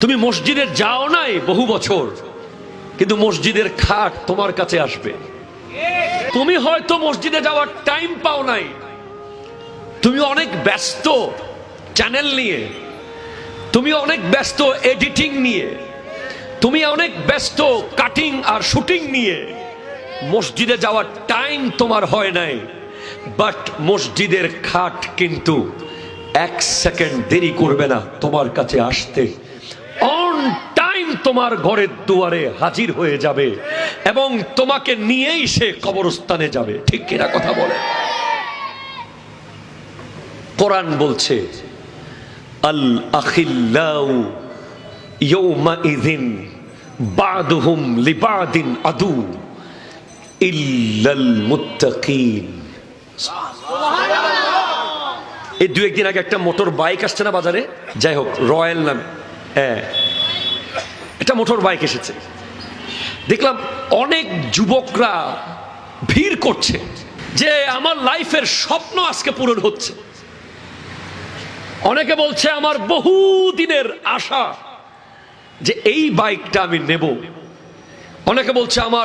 তুমি মসজিদে যাও নাই বহু বছর, কিন্তু মসজিদের খাট তোমার কাছে আসবে। তুমি হয়তো মসজিদে যাওয়ার টাইম পাও নাই। তুমি অনেক ব্যস্ত চ্যানেল নিয়ে, তুমি অনেক ব্যস্ত এডিটিং নিয়ে, তুমি অনেক ব্যস্ত কাটিং আর শুটিং নিয়ে মসজিদে যাওয়ার টাইম তোমার হয় নাই। বাট মসজিদের খাট কিন্তু এক সেকেন্ড দেরি করবে না তোমার কাছে আসতে। টাইম তোমার ঘরের দুয়ারে হাজির হয়ে যাবে এবং তোমাকে নিয়েই সে কবরস্থানে যাবে। ঠিক কিনা কথা বলে? কোরআন বলছে, আল আখিল্লাউ ইয়ৌমাইযিন বাদুহুম লিবাদিন আদু ইল্লাল মুত্তাকিন। এই দু একদিন আগে একটা মোটর বাইক আসছে না বাজারে? যাই হোক, রয়্যাল নাম হ্যাঁ। একটা মোটর বাইক এসেছে। দেখলাম অনেক যুবকরা ভিড় করছে যে আমার লাইফের স্বপ্ন আজকে পূরণ হচ্ছে। অনেকে বলছে আমার বহু দিনের আশা যে এই বাইকটা আমি নেব। অনেকে বলছে আমার